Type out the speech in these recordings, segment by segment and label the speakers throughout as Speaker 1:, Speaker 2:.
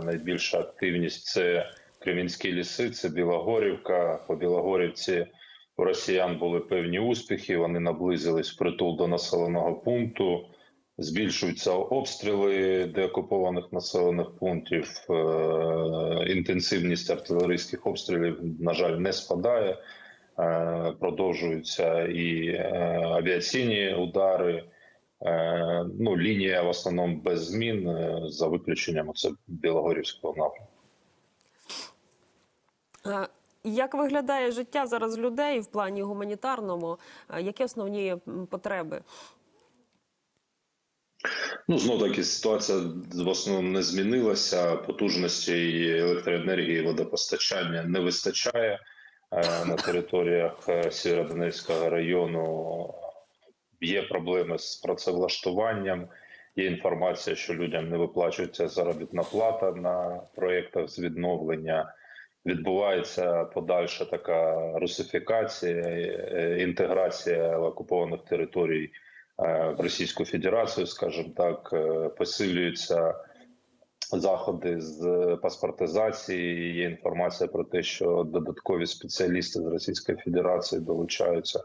Speaker 1: Найбільша активність це Кремінські ліси, це Білогорівка. По Білогорівці у росіян були певні успіхи. Вони наблизились притул до населеного пункту. Збільшуються обстріли деокупованих населених пунктів. Е, Інтенсивність артилерійських обстрілів, на жаль, не спадає. Е, Продовжуються і е, авіаційні удари. Е, Ну, лінія в основному без змін, е, за виключенням це Білогорівського напрямку.
Speaker 2: Е, Як виглядає життя зараз людей в плані гуманітарному? Які основні потреби?
Speaker 1: Ну, знов таки ситуація в основному не змінилася. Потужності електроенергії, водопостачання не вистачає на територіях Сєвєродонецького району. Є проблеми з працевлаштуванням. Є інформація, що людям не виплачується заробітна плата на проєктах з відновлення. Відбувається подальша така русифікація, е, інтеграція окупованих територій е, в Російську Федерацію, скажімо так, е, посилюються заходи з паспортизації. Є інформація про те, що додаткові спеціалісти з Російської Федерації долучаються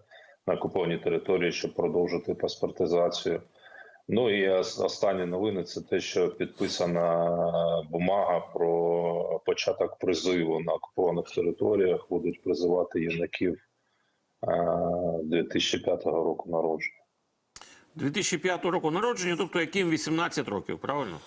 Speaker 1: на окуповані території, щоб продовжити паспортизацію. Ну і останні новини це те, що підписана бумага про початок призиву на окупованих територіях. Будуть призивати юнаків е, 2005 року народження.
Speaker 3: 2005 року народження, тобто яким 18 років, правильно?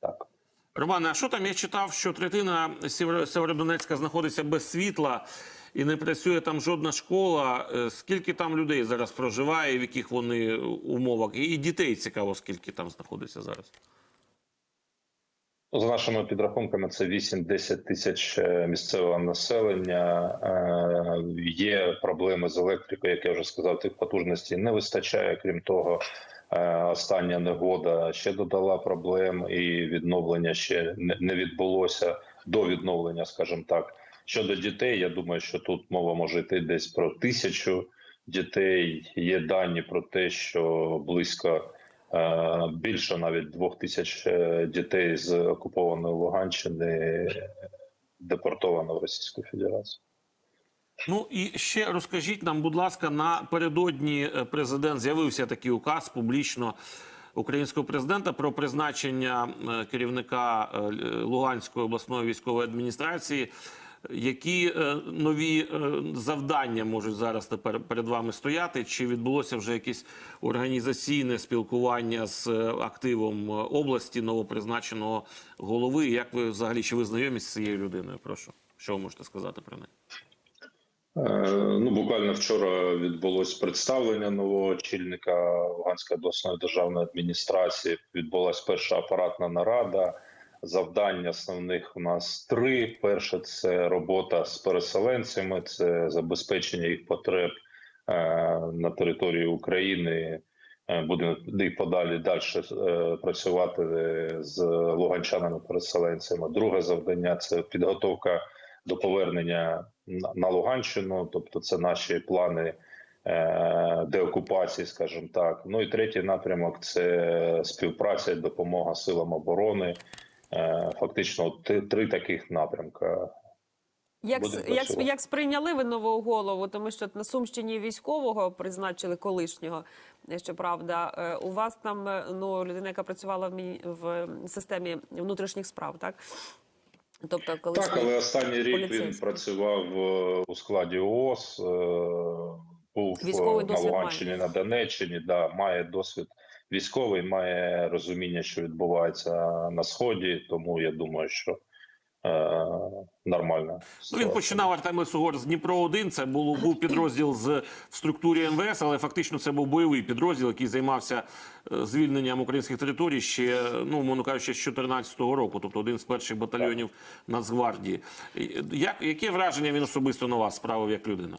Speaker 1: Так.
Speaker 3: Романе, а що там? Я читав, що третина Сєвєро- Сєвєродонецька знаходиться без світла і не працює там жодна школа. Е, Скільки там людей зараз проживає, в яких вони умовах? І дітей цікаво, скільки там знаходиться зараз.
Speaker 1: За нашими підрахунками, це 8-10 тисяч е, місцевого населення. Е, Є проблеми з електрикою, як я вже сказав, тих потужностей не вистачає. Крім того, е, остання негода ще додала проблем, і відновлення ще не відбулося до відновлення, скажімо так. Щодо дітей, я думаю, що тут мова може йти десь про тисячу дітей. Є дані про те, що близько Е, Більше навіть двох тисяч е, дітей з окупованої Луганщини депортовано в Російську Федерацію.
Speaker 3: Ну і ще розкажіть нам, будь ласка, напередодні е, президент з'явився такий указ публічно українського президента про призначення е, керівника е, Луганської обласної військової адміністрації. Які е, нові е, завдання можуть зараз тепер перед вами стояти? Чи відбулося вже якесь організаційне спілкування з е, активом області новопризначеного голови? Як ви взагалі чи ви знайомі з цією людиною? Прошу, що ви можете сказати про неї?
Speaker 1: Ну, буквально вчора відбулось представлення нового очільника Луганської обласної державної адміністрації. Відбулася перша апаратна нарада. Завдання основних у нас три: перше це робота з переселенцями, це забезпечення їх потреб е, на території України. Е, Будемо і подалі далі е, працювати з луганчанами-переселенцями. Друге завдання це підготовка до повернення на- Луганщину, тобто це наші плани деокупації, скажімо так. Ну і третій напрямок це співпраця допомога силам оборони. Е, Фактично, ти- три таких напрямка.
Speaker 2: Як, як, як сприйняли ви нового голову? Тому що на Сумщині військового призначили колишнього. е, Щоправда, Е, у вас там ну людина, яка працювала в, міні- в системі внутрішніх справ, так? Тобто, колишній
Speaker 1: Так, але останній рік він працював у складі ООС, був
Speaker 2: Військовий
Speaker 1: на Луганщині, на Донеччині. Да, має досвід військовий, має розуміння, що відбувається на сході. Тому я думаю, що е, нормально.
Speaker 3: Ну, він починав Артемий Сугор з Дніпро 1 Це було був підрозділ з в структурі МВС, але фактично це був бойовий підрозділ, який займався е, звільненням українських територій ще, ну мовно кажучи, з 2014 року, тобто один з перших батальйонів Нацгвардії. Як яке враження він особисто на вас справив як людина?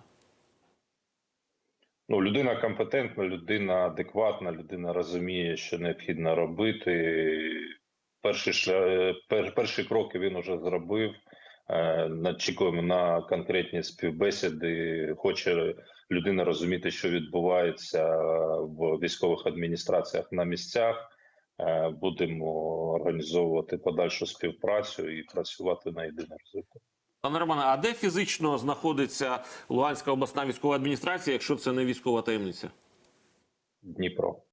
Speaker 1: Ну, людина компетентна, людина адекватна, людина розуміє, що необхідно робити. Перші, шля- пер, перші кроки він вже зробив. Е, на конкретні співбесіди. Хоче людина розуміти, що відбувається в військових адміністраціях на місцях. е, будемо організовувати подальшу співпрацю і працювати на єдиний результат.
Speaker 3: Пане Романе, а де фізично знаходиться Луганська обласна військова адміністрація, якщо це не військова таємниця?
Speaker 1: Дніпро.